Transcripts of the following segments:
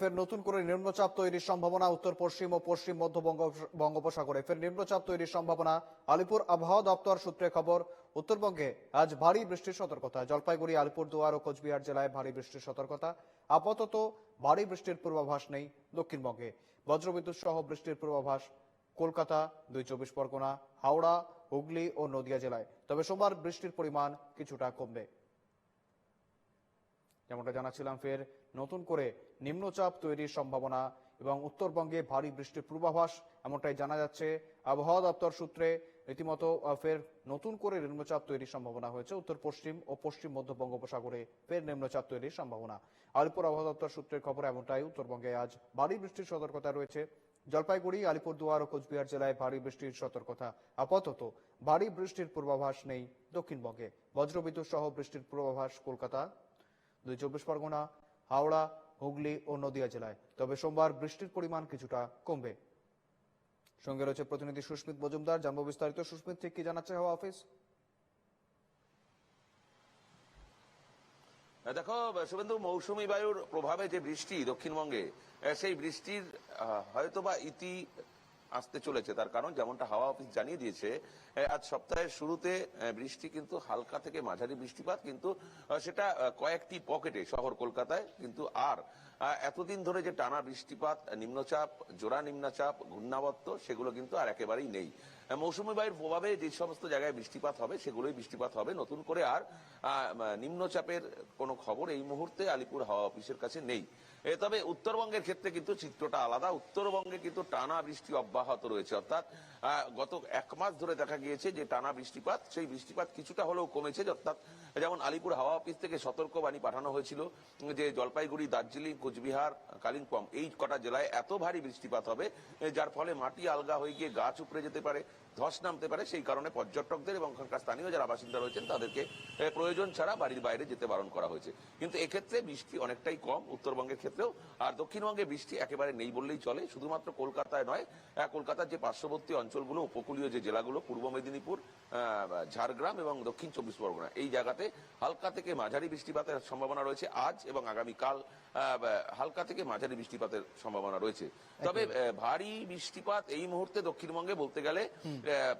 ফের নতুন করে নিম্নচাপ তৈরির সম্ভাবনা উত্তর পশ্চিম ও পশ্চিম মধ্য বঙ্গোপসাগরে। ফের নিম্নচাপ তৈরির সম্ভাবনা আলিপুর আবহাওয়া দপ্তর সূত্রে খবর, উত্তরবঙ্গে আজ ভারী বৃষ্টির সতর্কতা। জলপাইগুড়ি, আলিপুরদুয়ার ও কোচবিহার জেলায় ভারী বৃষ্টির সতর্কতা। আপাতত ভারী বৃষ্টির পূর্বাভাস নেই দক্ষিণবঙ্গে। বজ্রবিদ্যুৎ সহ বৃষ্টির পূর্বাভাস কলকাতা, দুই চব্বিশ পরগনা, হাওড়া, হুগলি ও নদিয়া জেলায়। তবে সোমবার বৃষ্টির পরিমাণ কিছুটা কমবে। যেমনটা জানাচ্ছিলাম, ফের নতুন করে নিম্নচাপ তৈরির সম্ভাবনা এবং উত্তরবঙ্গে ভারী বৃষ্টির পূর্বাভাস এমনটাই জানা যাচ্ছে। আবহাওয়া দপ্তর সূত্রে রীতিমতো ফের নতুন করে নিম্নচাপ তৈরির সম্ভাবনা হয়েছে উত্তর পশ্চিম ও পশ্চিম মধ্য বঙ্গোপসাগরে ফের নিম্নচাপ তৈরির সম্ভাবনা। আলিপুর আবহাওয়া দপ্তর সূত্রের খবর এমনটাই, উত্তরবঙ্গে আজ ভারী বৃষ্টির সতর্কতা রয়েছে। জলপাইগুড়ি, আলিপুরদুয়ার ও কোচবিহার জেলায় ভারী বৃষ্টির সতর্কতা আপাতত। ভারী বৃষ্টির পূর্বাভাস নেই দক্ষিণবঙ্গে। বজ্রবিদ্যুৎ সহ বৃষ্টির পূর্বাভাস কলকাতা দুই চব্বিশ পরগনা, হাওড়া, হুগলি ও নদিয়া জেলায়। তবে সোমবার বৃষ্টির পরিমাণ কিছুটা কমবে। সঙ্গে রয়েছে প্রতিনিধি সুস্মিত মজুমদার। জানব বিস্তারিত। সুস্মিত, ঠিক কি জানাচ্ছে হাওয়া অফিস? দেখো, শুভেন্দু, মৌসুমী বায়ুর প্রভাবে যে বৃষ্টি দক্ষিণবঙ্গে সেই বৃষ্টির হয়তোবা ইতি আসতে চলেছে। তার কারণ যেমনটা হাওয়া অফিস জানিয়ে দিয়েছে আজ সপ্তাহের শুরুতে বৃষ্টি কিন্তু হালকা থেকে মাঝারি বৃষ্টিপাত, কিন্তু সেটা কয়েকটি পকেটে, শহর কলকাতায়, কিন্তু আর এতদিন ধরে যে টানা বৃষ্টিপাত, নিম্নচাপ, জোড়া নিম্নচাপ, ঘূর্ণাবর্ত, সেগুলো কিন্তু আর একেবারেই নেই। মৌসুমী বায়ুর প্রভাবে যে সমস্ত জায়গায় বৃষ্টিপাত হবে, সেগুলোই বৃষ্টিপাত হবে। নতুন করে আর নিম্নচাপের কোনো খবর এই মুহূর্তে আলিপুর হাওয়া অফিসের কাছে নেই। তবে উত্তরবঙ্গের ক্ষেত্রে কিন্তু চিত্রটা আলাদা। উত্তরবঙ্গে কিন্তু টানা বৃষ্টি অব্যাহত রয়েছে। অর্থাৎ গত এক মাস ধরে দেখা গিয়েছে যে টানা বৃষ্টিপাত, সেই বৃষ্টিপাত কিছুটা হলেও কমেছে। অর্থাৎ, যেমন আলিপুর হাওয়া অফিস থেকে সতর্কবাণী পাঠানো হয়েছিল যে জলপাইগুড়ি, দার্জিলিং কোচবিহার, কালিম্পং, এই কটা জেলায় এত ভারী বৃষ্টিপাত হবে যার ফলে মাটি আলগা হয়ে গিয়ে গাছ উপড়ে যেতে পারে, ধস নামতে পারে, সেই কারণে পর্যটকদের এবং ওখানকার স্থানীয় যারা বাসিন্দা রয়েছেন তাদেরকে প্রয়োজন ছাড়া বাড়ির বাইরে যেতে বারণ করা হয়েছে। কিন্তু এক্ষেত্রে বৃষ্টি অনেকটাই কম উত্তরবঙ্গের ক্ষেত্রেও, আর দক্ষিণবঙ্গে বৃষ্টি একেবারে নেই বললেই চলে, শুধুমাত্র কলকাতায় নয় কলকাতার যে পার্শ্ববর্তী অঞ্চলগুলো, উপকূলীয় যে জেলাগুলো, পূর্ব মেদিনীপুর ঝাড়গ্রাম এবং দক্ষিণ চব্বিশ পরগনা, এই জায়গাতে হালকা থেকে মাঝারি বৃষ্টিপাতের সম্ভাবনা রয়েছে আজ এবং আগামীকাল হালকা থেকে মাঝারি বৃষ্টিপাতের সম্ভাবনা রয়েছে। তবে ভারী বৃষ্টিপাত এই মুহূর্তে দক্ষিণবঙ্গে বলতে গেলে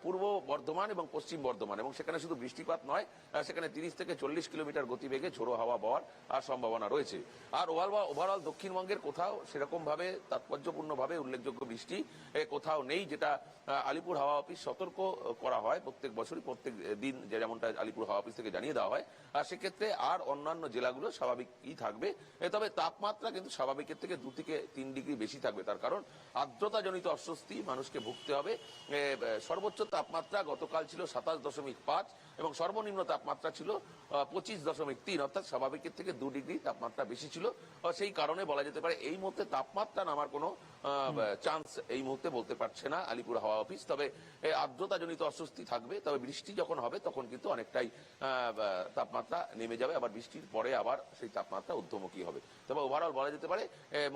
পূর্ব বর্ধমান এবং পশ্চিম বর্ধমান এবং সেখানে শুধু বৃষ্টিপাত নয় সেখানে তিরিশ থেকে চল্লিশ কিলোমিটার গতিবেগে ঝোড়ো হাওয়া বওয়ার আর সম্ভাবনা রয়েছে। আর ওভারঅল ওভারঅল দক্ষিণবঙ্গের কোথাও সেরকম ভাবে তাৎপর্যপূর্ণ ভাবে উল্লেখযোগ্য বৃষ্টি কোথাও নেই যেটা আলিপুর হাওয়া অফিস সতর্ক করা হয় প্রত্যেক বছরই প্রত্যেক দিন যেমনটা আলিপুর হাওয়া অফিস থেকে জানিয়ে দেওয়া হয়। আর সেক্ষেত্রে আর অন্যান্য জেলাগুলো স্বাভাবিকই থাকবে। তবে তাপমাত্রা কিন্তু স্বাভাবিকের থেকে দু থেকে তিন ডিগ্রি বেশি থাকবে। তার কারণ আর্দ্রতাজনিত অস্বস্তি মানুষকে ভুগতে হবে। সর্বোচ্চ তাপমাত্রা গতকাল ছিল সাতাশ দশমিক পাঁচ এবং সর্বনিম্ন তাপমাত্রা ছিল পঁচিশ দশমিক তিন অর্থাৎ স্বাভাবিকের থেকে দু ডিগ্রি তাপমাত্রা বেশি ছিল। সেই কারণে বলা যেতে পারে এই মুহূর্তে তাপমাত্রা নামার কোনো চান্স এই মুহূর্তে বলতে পারছে না আলিপুর হাওয়া অফিস তবে এ, আর্দ্রতাজনিত অস্বস্তি থাকবে তবে বৃষ্টি যখন হবে তখন কিন্তু অনেকটাই তাপমাত্রা নেমে যাবে। আবার বৃষ্টির পরে আবার সেই তাপমাত্রা ঊর্ধ্বমুখী হবে। তবে ওভারঅল বলা যেতে পারে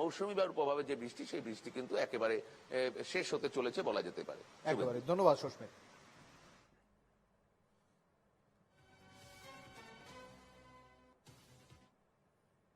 মৌসুমি বায়ুর প্রভাবে যে বৃষ্টি, সেই বৃষ্টি কিন্তু একেবারে শেষ হতে চলেছে বলা যেতে পারে। একেবারে। ধন্যবাদ সুস্মিত